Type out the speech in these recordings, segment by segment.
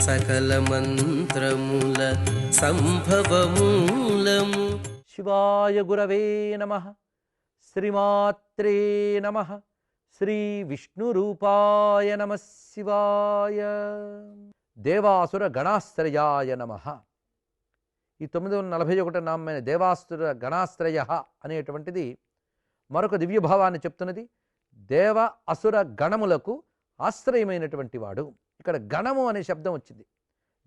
సకల మంత్రముల సంభవమూలము. శివాయ గురవే నమ. శ్రీమాత్రే నమ. శ్రీ విష్ణురూపాయ నమ శివాయ. దేవాసుర గణాశ్రయాయ నమ. ఈ తొమ్మిది వందల నలభై ఒకటి నామైన దేవాసుర గణాశ్రయ అనేటువంటిది మరొక దివ్యభావాన్ని చెప్తున్నది. దేవ అసుర గణములకు ఆశ్రయమైనటువంటి వాడు. ఇక్కడ గణము అనే శబ్దం వచ్చింది.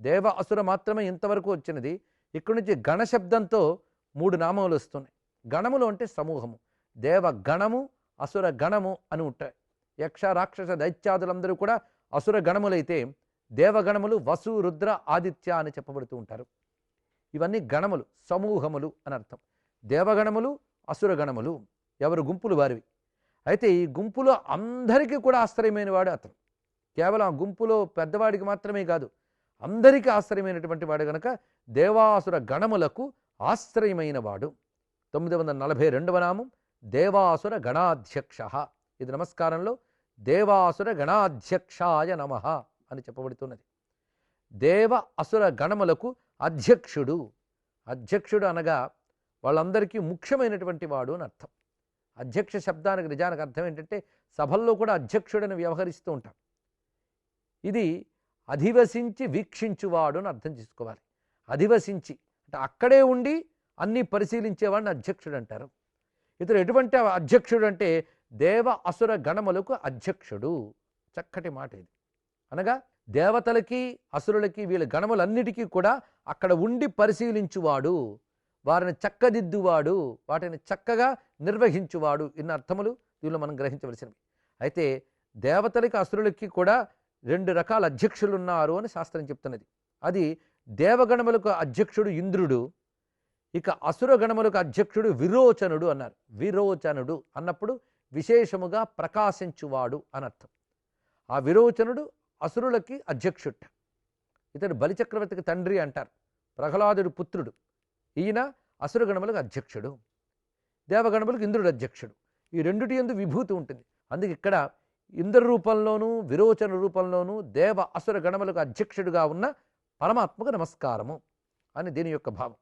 దేవ అసుర మాత్రమే ఇంతవరకు వచ్చినది. ఇక్కడి నుంచి గణ శబ్దంతో మూడు నామములు వస్తున్నాయి. గణములు అంటే సమూహము. దేవ గణము అసుర గణము అని ఉంటాయి. యక్ష రాక్షస దైత్యాదులందరూ కూడా అసుర గణములైతే దేవగణములు వసు రుద్ర ఆదిత్య అని చెప్పబడుతూ ఉంటారు. ఇవన్నీ గణములు సమూహములు అని అర్థం. దేవగణములు అసుర గణములు. ఎవరు గుంపులు వారివి. అయితే ఈ గుంపులో అందరికీ కూడా ఆశ్రయమైన వాడు అతను. కేవలం ఆ గుంపులో పెద్దవాడికి మాత్రమే కాదు అందరికీ ఆశ్రయమైనటువంటి వాడు గనక దేవాసుర గణములకు ఆశ్రయమైన వాడు. తొమ్మిది వందల నలభై రెండవ నామం దేవాసుర గణాధ్యక్ష. ఇది నమస్కారంలో దేవాసుర గణాధ్యక్షాయ నమ అని చెప్పబడుతున్నది. దేవ అసుర గణములకు అధ్యక్షుడు. అధ్యక్షుడు అనగా వాళ్ళందరికీ ముఖ్యమైనటువంటి వాడు అని అర్థం. అధ్యక్ష శబ్దానికి నిజానికి అర్థం ఏంటంటే సభల్లో కూడా అధ్యక్షుడని వ్యవహరిస్తూ ఉంటాం. ఇది అధివసించి వీక్షించువాడు అని అర్థం చేసుకోవాలి. అధివసించి అంటే అక్కడే ఉండి అన్నీ పరిశీలించేవాడిని అధ్యక్షుడు అంటారు. ఇతడు ఎటువంటి అధ్యక్షుడు అంటే దేవ అసుర గణములకు అధ్యక్షుడు. చక్కటి మాట ఇది. అనగా దేవతలకి అసురులకి వీళ్ళ గణములన్నిటికీ కూడా అక్కడ ఉండి పరిశీలించువాడు. వారిని చక్కదిద్దువాడు వాటిని చక్కగా నిర్వహించువాడు ఇన్న అర్థములు దీనిలో మనం గ్రహించవలసినవి. అయితే దేవతలకి అసురులకి కూడా రెండు రకాల అధ్యక్షులు ఉన్నారు అని శాస్త్రం చెప్తున్నది. అది దేవగణములకు అధ్యక్షుడు ఇంద్రుడు ఇక అసురగణములకు అధ్యక్షుడు విరోచనుడు అన్నారు. విరోచనుడు అన్నప్పుడు విశేషముగా ప్రకాశించువాడు అనర్థం ఆ విరోచనుడు అసురులకి అధ్యక్షుడు ఇతడు బలిచక్రవర్తికి తండ్రి అంటారు. ప్రహ్లాదుడు పుత్రుడు. ఈయన అసురగణములకు అధ్యక్షుడు దేవగణములకు ఇంద్రుడు అధ్యక్షుడు. ఈ రెండుటి ఎందు విభూతి ఉంటుంది. అందుకే ఇక్కడ ఇంద్ర రూపంలోనూ విరోచన రూపంలోనూ దేవ అసుర గణములకు అధ్యక్షుడుగా ఉన్న పరమాత్మకు నమస్కారము అని దీని యొక్క భావం.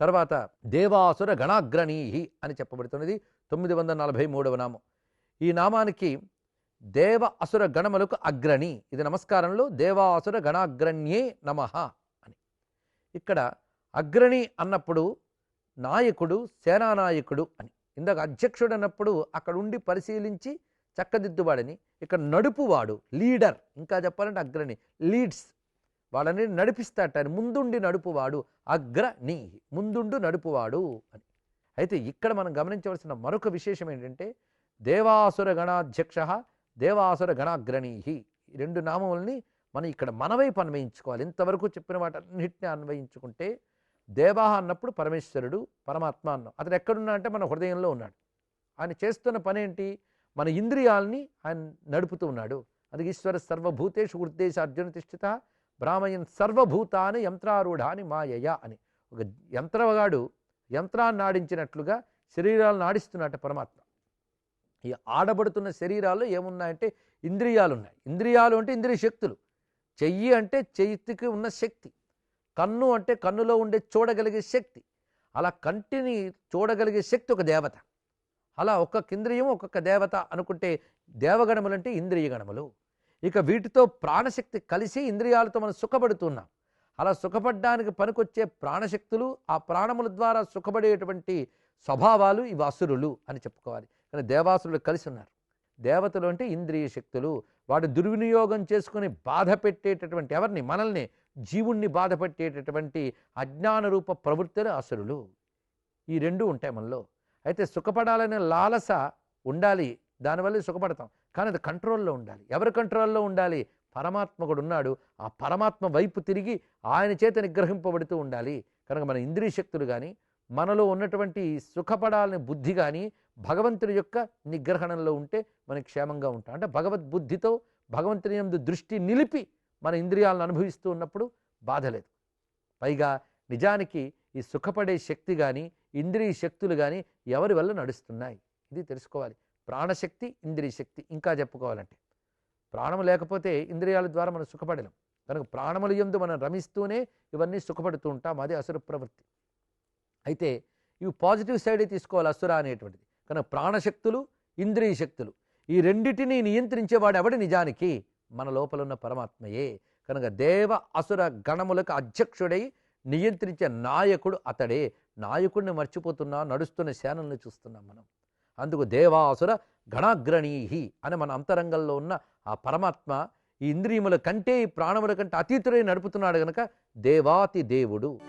తర్వాత దేవాసుర గణాగ్రణీహి అని చెప్పబడుతున్నది తొమ్మిది వందల నలభై మూడవ నామం. ఈ నామానికి దేవ అసుర గణములకు అగ్రణి. ఇది నమస్కారంలో దేవాసుర గణాగ్రణ్యే నమ అని. ఇక్కడ అగ్రణి అన్నప్పుడు నాయకుడు సేనానాయకుడు అని. ఇందాక అధ్యక్షుడు అన్నప్పుడు అక్కడ ఉండి పరిశీలించి చక్కదిద్దువాడని ఇక్కడ నడుపువాడు లీడర్ ఇంకా చెప్పాలంటే అగ్రణి లీడ్స్. వాళ్ళని నడిపిస్తాట అని ముందుండి నడుపువాడు అగ్రణి ముందుండు నడుపువాడు అని. అయితే ఇక్కడ మనం గమనించవలసిన మరొక విశేషం ఏంటంటే దేవాసుర గణాధ్యక్ష దేవాసుర గణాగ్రణీహి. ఈ రెండు నామముల్ని మనం ఇక్కడ మనవైపు అన్వయించుకోవాలి. ఇంతవరకు చెప్పిన వాటన్నిటిని అన్వయించుకుంటే దేవా అన్నప్పుడు పరమేశ్వరుడు పరమాత్మ అన్నాం. అతను ఎక్కడున్నా అంటే మన హృదయంలో ఉన్నాడు. ఆయన చేస్తున్న పని ఏంటి మన ఇంద్రియాల్ని ఆయన నడుపుతూ ఉన్నాడు. అది ఈశ్వర సర్వభూతేషు ఉద్దేశ అర్జున తిష్ఠిత బ్రాహ్మయన్ సర్వభూతాన్ని యంత్రారూఢాని మాయయ అని. ఒక యంత్రగాడు యంత్రాన్ని ఆడించినట్లుగా శరీరాలను ఆడిస్తున్నట్టు పరమాత్మ. ఈ ఆడబడుతున్న శరీరాల్లో ఏమున్నాయంటే ఇంద్రియాలు ఉన్నాయి ఇంద్రియాలు అంటే ఇంద్రియ శక్తులు. చెయ్యి అంటే చెయ్యికి ఉన్న శక్తి. కన్ను అంటే కన్నులో ఉండే చూడగలిగే శక్తి. అలా కంటిని చూడగలిగే శక్తి ఒక దేవత. అలా ఒక్కొక్క ఇంద్రియం ఒక్కొక్క దేవత అనుకుంటే దేవగణములు అంటే ఇంద్రియ గణములు. ఇక వీటితో ప్రాణశక్తి కలిసి ఇంద్రియాలతో మనం సుఖపడుతున్నాం. అలా సుఖపడడానికి పనికొచ్చే ప్రాణశక్తులు ఆ ప్రాణముల ద్వారా సుఖపడేటువంటి స్వభావాలు ఇవి అసురులు అని చెప్పుకోవాలి. కానీ దేవాసురులు కలిసి ఉన్నారు. దేవతలు అంటే ఇంద్రియ శక్తులు. వాటి దుర్వినియోగం చేసుకుని బాధ పెట్టేటటువంటి ఎవరిని? మనల్ని జీవుణ్ణి బాధపెట్టేటటువంటి అజ్ఞాన రూప ప్రవృత్తులు అసురులు. ఈ రెండు ఉంటాయి మనలో. అయితే సుఖపడాలనే లాలస ఉండాలి. దానివల్ల సుఖపడతాం. కానీ అది కంట్రోల్లో ఉండాలి. ఎవరి కంట్రోల్లో ఉండాలి? పరమాత్మ కూడా ఉన్నాడు ఆ పరమాత్మ వైపు తిరిగి ఆయన చేత నిగ్రహింపబడుతూ ఉండాలి. కనుక మన ఇంద్రియ శక్తులు కానీ మనలో ఉన్నటువంటి సుఖపడాలని బుద్ధి కానీ భగవంతుడి యొక్క నిగ్రహణంలో ఉంటే మనకి క్షేమంగా ఉంటాం. అంటే భగవద్బుద్ధితో భగవంతుని యందు దృష్టి నిలిపి మన ఇంద్రియాలను అనుభవిస్తూ ఉన్నప్పుడు బాధ లేదు. పైగా నిజానికి ఈ సుఖపడే శక్తి కానీ ఇంద్రియ శక్తులు కానీ ఎవరి వల్ల నడుస్తున్నాయి? ఇది తెలుసుకోవాలి. ప్రాణశక్తి ఇంద్రియ శక్తి ఇంకా చెప్పుకోవాలంటే. ప్రాణం లేకపోతే ఇంద్రియాల ద్వారా మనం సుఖపడలేం. కనుక ప్రాణముల యందు మనం రమిస్తూనే ఇవన్నీ సుఖపడుతూ ఉంటాం. అదే అసుర ప్రవృత్తి. అయితే ఇవి పాజిటివ్ సైడే తీసుకోవాలి అసుర అనేటువంటిది. కనుక ప్రాణశక్తులు ఇంద్రియ శక్తులు ఈ రెండిటిని నియంత్రించేవాడు ఎవడు నిజానికి? మన లోపల ఉన్న పరమాత్మయే. కనుక దేవ అసుర గణములకు అధ్యక్షుడై నియంత్రించే నాయకుడు అతడే. నాయకుడిని మర్చిపోతున్నా నడుస్తున్న శానల్ని చూస్తున్నాం మనం. అందుకు దేవాసుర గణాగ్రణీహి అని మన అంతరంగంలో ఉన్న ఆ పరమాత్మ ఈ ఇంద్రియముల కంటే ఈ ప్రాణముల కంటే అతీతుడై నడుపుతున్నాడు గనక దేవాతి దేవుడు.